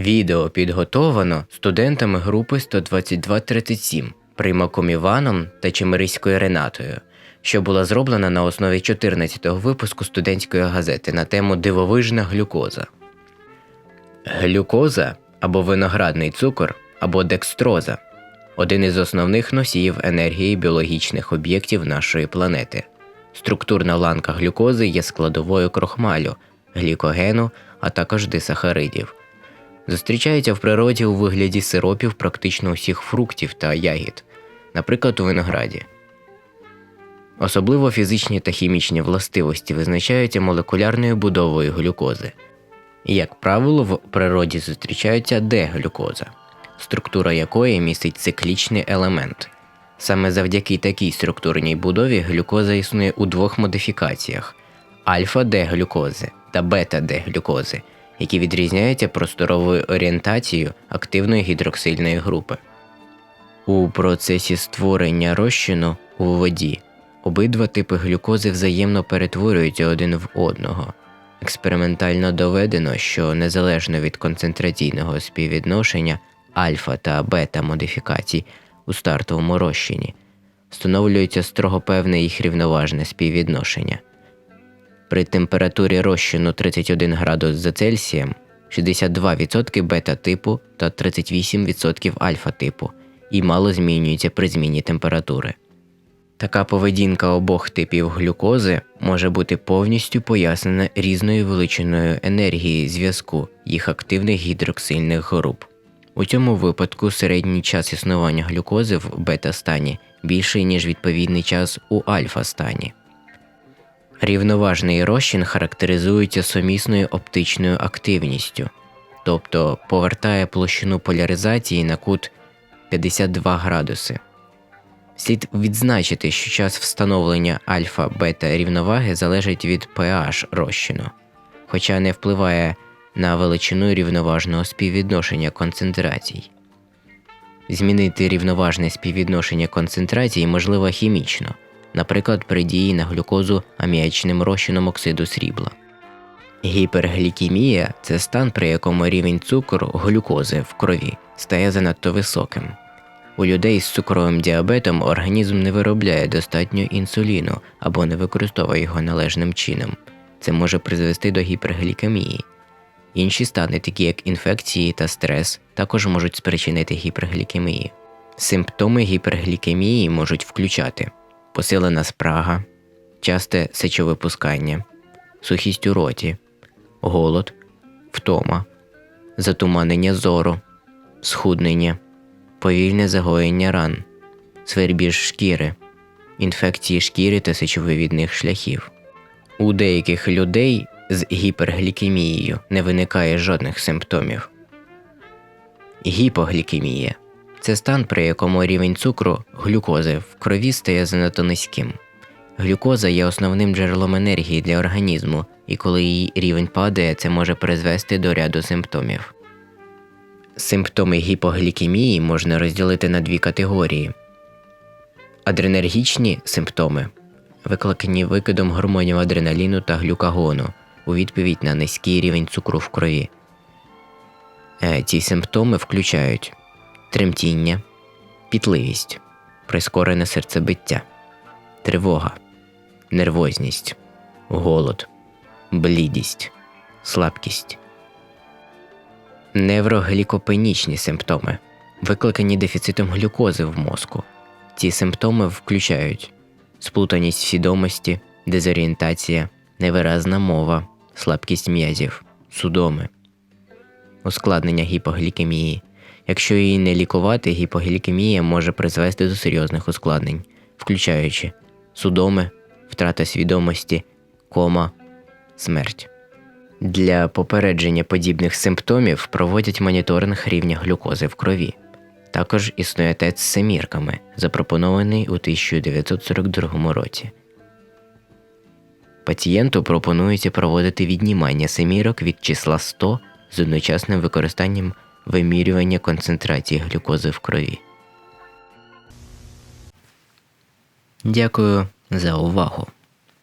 Відео підготовлено студентами групи 12237 Примаком Іваном та Чемериською Ренатою, що була зроблена на основі 14-го випуску студентської газети на тему Дивовижна глюкоза. Глюкоза або виноградний цукор, або декстроза один із основних носіїв енергії біологічних об'єктів нашої планети. Структурна ланка глюкози є складовою крохмалю, глікогену, а також дисахаридів. Зустрічається в природі у вигляді сиропів практично усіх фруктів та ягід, наприклад, у винограді. Особливо фізичні та хімічні властивості визначаються молекулярною будовою глюкози. Як правило, в природі зустрічається деглюкоза, структура якої містить циклічний елемент. Саме завдяки такій структурній будові глюкоза існує у двох модифікаціях альфа-Д-глюкози та бета-Д-глюкози, які відрізняються просторовою орієнтацією активної гідроксильної групи. У процесі створення розчину у воді обидва типи глюкози взаємно перетворюються один в одного. Експериментально доведено, що незалежно від концентраційного співвідношення альфа та бета модифікацій у стартовому розчині встановлюється строго певне їх рівноважне співвідношення. При температурі розчину 31 градус за Цельсієм 62% бета типу та 38% альфа типу і мало змінюється при зміні температури. Така поведінка обох типів глюкози може бути повністю пояснена різною величиною енергії зв'язку їх активних гідроксильних груп. У цьому випадку середній час існування глюкози в бета-стані більший, ніж відповідний час у альфа-стані. Рівноважний розчин характеризується сумісною оптичною активністю, тобто повертає площину поляризації на кут 52 градуси. Слід відзначити, що час встановлення альфа-бета рівноваги залежить від pH розчину, хоча не впливає на величину рівноважного співвідношення концентрацій. Змінити рівноважне співвідношення концентрацій можливо хімічно, наприклад, при дії на глюкозу аміачним розчином оксиду срібла. Гіперглікемія це стан, при якому рівень цукру глюкози в крові стає занадто високим. У людей з цукровим діабетом організм не виробляє достатньо інсуліну або не використовує його належним чином. Це може призвести до гіперглікемії. Інші стани, такі як інфекції та стрес, також можуть спричинити гіперглікемію. Симптоми гіперглікемії можуть включати посилена спрага, часте сечовипускання, сухість у роті, голод, втома, затуманення зору, схуднення, повільне загоєння ран, свербіж шкіри, інфекції шкіри та сечовивідних шляхів. У деяких людей з гіперглікемією не виникає жодних симптомів. Гіпоглікемія це стан, при якому рівень цукру глюкози в крові стає занадто низьким. Глюкоза є основним джерелом енергії для організму, і коли її рівень падає, це може призвести до ряду симптомів. Симптоми гіпоглікемії можна розділити на дві категорії: адренергічні симптоми, викликані викидом гормонів адреналіну та глюкагону у відповідь на низький рівень цукру в крові. Е, ці симптоми включають тремтіння, пітливість, прискорене серцебиття, тривога, нервозність, голод, блідість, слабкість. Невроглікопенічні симптоми, викликані дефіцитом глюкози в мозку. Ці симптоми включають сплутаність свідомості, дезорієнтація, невиразна мова, слабкість м'язів, судоми, ускладнення гіпоглікемії. Якщо її не лікувати, гіпоглікемія може призвести до серйозних ускладнень, включаючи судоми, втрата свідомості, кома, смерть. Для попередження подібних симптомів проводять моніторинг рівня глюкози в крові. Також існує тест з семірками, запропонований у 1942 році. Пацієнту пропонується проводити віднімання семірок від числа 100 з одночасним використанням вимірювання концентрації глюкози в крові. Дякую за увагу.